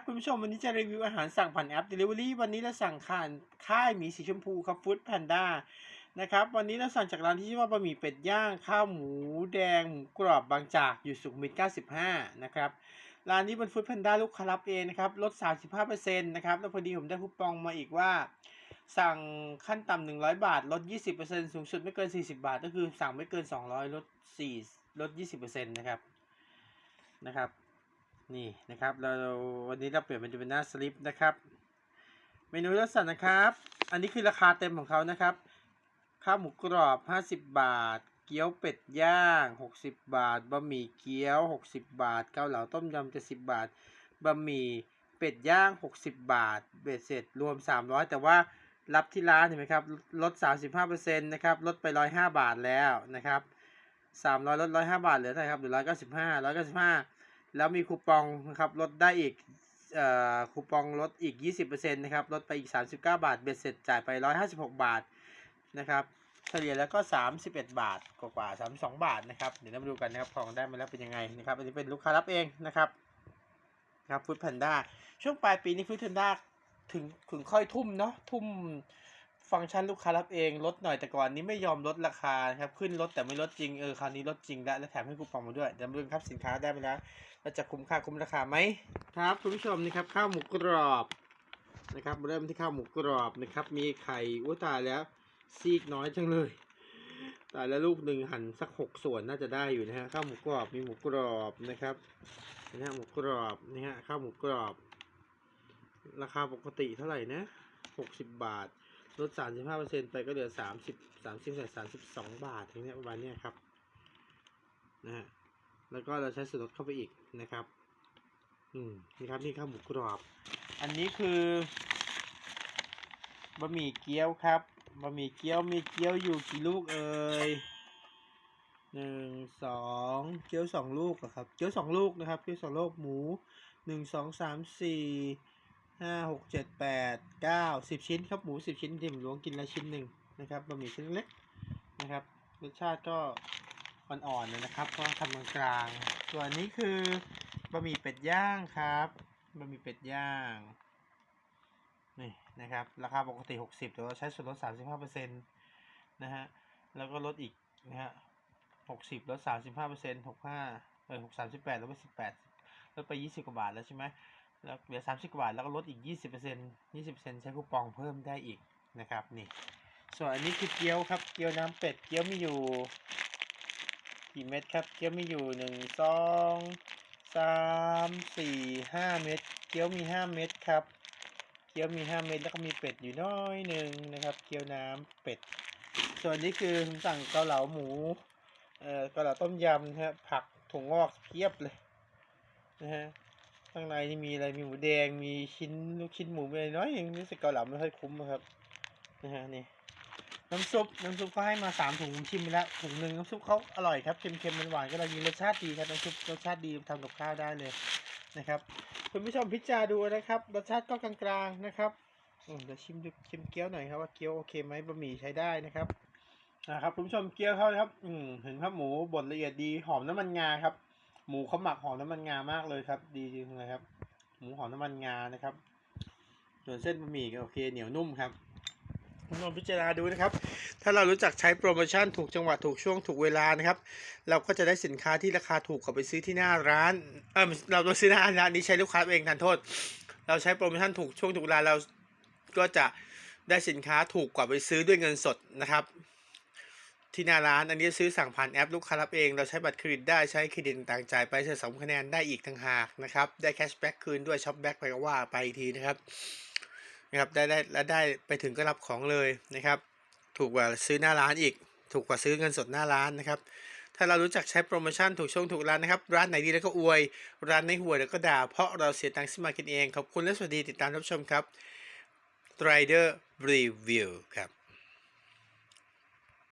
ครับคุณผู้ชมวันนี้จะรีวิวอาหารสั่งผ่านแอป Delivery วันนี้เราสั่งผ่านค่ายหมีสีชมพูครับฟู้ดแพนด้านะครับวันนี้เราสั่งจากร้านที่ชื่อว่าบะหมี่เป็ดย่างข้าวหมูแดงหมูกรอบบางจากอยู่สุขุมวิท95 นะครับร้านนี้เป็นฟู้ดแพนด้าลูกค้ารับเองนะครับลด 35%นะครับแล้วพอดีผมได้คูปองมาอีกว่า สั่งขั้นต่ำ100 บาทลด 20%สูงสุดไม่เกิน 40 บาท ก็คือสั่งไม่เกิน 200ลด4ลด 20%นะครับนะครับ นี่นะครับเราวันนี้เราเปลี่ยนเป็นจะเป็นหน้าสลิปนะครับ เมนูลักษณะนะครับ อันนี้คือราคาเต็มของเขานะครับ ข้าวหมูกรอบ 50 บาท เกี๊ยวเป็ดย่าง 60 บาท บะหมี่เกี๊ยว 60 บาท เกาเหลาต้มยำ70บาท บะหมี่เป็ดย่าง 60 บาท เบ็ดเสร็จรวม 300 แต่ว่ารับที่ร้านเห็นไหมครับ ลด 35%นะครับ ลดไป 105 บาทแล้วนะครับ 300 ลด 105 บาทเหลือเท่าไหร่ครับเหลือ195 195 แล้วมีคูปองนะครับลดได้อีกคูปองลดอีก 20%นะครับลดไปอีก 39 บาท เบ็ดเสร็จจ่ายไป 156 บาทนะครับเฉลี่ยแล้วก็ 31 บาทกว่าๆ32 บาทนะครับเดี๋ยวเรามาดูกันนะครับของได้มาแล้วเป็นยังไงนะครับอันนี้เป็นลูกค้ารับเองนะครับครับฟู้ดแพนด้าช่วงปลายปีนี้ฟู้ดแพนด้าถึงถึงค่อยทุ่มเนาะทุ่ม ฟังก์ชันลูกค้ารับเองลดหน่อยแต่ก่อนนี้ไม่ยอมลดราคาครับขึ้นลดแต่ไม่ลดจริงเออคราวนี้ลดจริงแล้วและแถมให้คูปองมาด้วยเดี๋ยวมครับสินค้าได้ไปแล้วเราจะคุ้มค่าคุ้มราคาไหมครับคุณผู้ชมนี่ครับข้าวหมูกรอบนะครับเริ่มที่ข้าวหมูกรอบนะครับ มีไข่อุ้ยตายแล้วซีกน้อยจังเลยตายแล้วลูกหนึ่งหั่นสักหกส่วนน่าจะได้อยู่นะฮะข้าวหมูกรอบมีหมูกรอบนะครับนะฮะหมูกรอบนี่ฮะข้าวหมูกรอบ ราคาปกติเท่าไหร่นะหกสิบบาท ลดสามสิบห้าเปอร์เซ็นไปก็เหลือสามสิบสามสิบสามสิบสองบาทอย่างเนี้ยประมาณเนี้ยครับนะฮะแล้วก็เราใช้ส่วนลดเข้าไปอีกนะครับ อืมนี่ครับนี่ข้าวหมูกรอบ อันนี้คือบะหมี่เกี๊ยวครับบะหมี่เกี๊ยวมีเกี๊ยวอยู่กี่ลูกเอ่ยหนึ่งสองเกี๊ยวสองลูกครับเกี๊ยวสองลูกนะครับเกี๊ยวสองลูกหมูหนึ่งสองสามสี่ ห้าหกเจ็ดแปดเก้าสิบชิ้นครับหมูสิบชิ้นที่ผมล้วงกินละชิ้นหนึ่งนะครับบะหมี่ชิ้นเล็กนะครับรสชาติก็อ่อนๆเลยนะครับ ก็ทำกลางๆส่วนนี้คือบะหมี่เป็ดย่างครับบะหมี่เป็ดย่างนี่นะครับราคาปกติ 60 แต่ว่าใช้ส่วนลด 35%นะฮะแล้วก็ลดอีกนะฮะ60ลด35% 65เออ6 38ลดไป18ลดไป 20 กว่าบาทแล้วใช่ไหม แล้วเหลือ30กว่าบาทแล้วก็ลดอีก20% 20%ใช้คูปองเพิ่มได้อีกนะครับนี่ ส่วนอันนี้คือเกี๊ยวครับเกี๊ยวน้ำเป็ดเกี๊ยวมีอยู่กี่เม็ดครับเกี๊ยวมีอยู่หนึ่งสองสามสี่ห้าเม็ดเกี๊ยวมีห้าเม็ดครับเกี๊ยวมีห้าเม็ดแล้วก็มีเป็ดอยู่น้อยหนึ่งนะครับ เกี๊ยวน้ำเป็ด ส่วนนี้คือผมสั่งเกาเหลาหมูเอ่อเกาเหลาต้มยำนะฮะผักถั่วงอกเพียบเลยนะฮะ ข้างในนี่มีอะไรมีหมูแดงมีชิ้นลูกชิ้นหมูอะไรน้อยอย่างนี้สเกาเหลาไม่ค่อยคุ้มอะครับนะฮะนี่น้ำซุปน้ำซุปเขาให้มาสามถุงชิมไปแล้วถุงหนึ่งน้ำซุปเขาอร่อยครับเค็มๆหวานๆก็เลยมีรสชาติดีครับน้ำซุปรสชาติดีทำกับข้าวได้เลยนะครับ คุณผู้ชมพิจารณาดูนะครับรสชาติก็กลางๆนะครับอืมเดี๋ยวชิมดูชิมเกี๊ยวหน่อยครับว่าเกี๊ยวโอเคไหมบะหมี่ใช้ได้นะครับนะครับคุณผู้ชมเกี๊ยวเขาครับ อืมเห็นครับหมูบดละเอียดดีหอมน้ำมันงาครับ หมูเขาหมักหอมน้ำมันงามากเลยครับ ดีจริงเลยครับ หมูหอมน้ำมันงานะครับ ส่วนเส้นบะหมี่ก็โอเคเหนียวนุ่มครับคุณผู้ชมพิจารณาดูนะครับ ถ้าเรารู้จักใช้โปรโมชั่นถูกจังหวะถูกช่วงถูกเวลานะครับ เราก็จะได้สินค้าที่ราคาถูกกว่าไปซื้อที่หน้าร้าน เออเราเราซื้อหน้าร้านนี้ใช้ลูกค้าเองทันโทษ เราใช้โปรโมชั่นถูกช่วงถูกเวลาเราก็จะได้สินค้าถูกกว่าไปซื้อด้วยเงินสดนะครับ ที่หน้าร้านอันนี้ซื้อสั่งผ่านแอปลูกค้ารับเอง เราใช้บัตรเครดิตได้ใช้เครดิตต่างจ่ายไปสะสมคะแนนได้อีกต่างหากนะครับ ได้แคชแบ็กคืนด้วยช็อปแบ็กไปก็ว่าไปทีนะครับนะครับได้ได้และได้ไปถึงก็รับของเลยนะครับ ถูกกว่าซื้อหน้าร้านอีก ถูกกว่าซื้อเงินสดหน้าร้านนะครับ ถ้าเรารู้จักใช้โปรโมชั่นถูกช่วงถูกร้านนะครับ ร้านไหนดีแล้วก็อวย ร้านไหนห่วยแล้วก็ด่า เพราะเราเสียตังค์ซื้อมากินเองขอบคุณและสวัสดีติดตามรับชมครับ Rider Review ครับ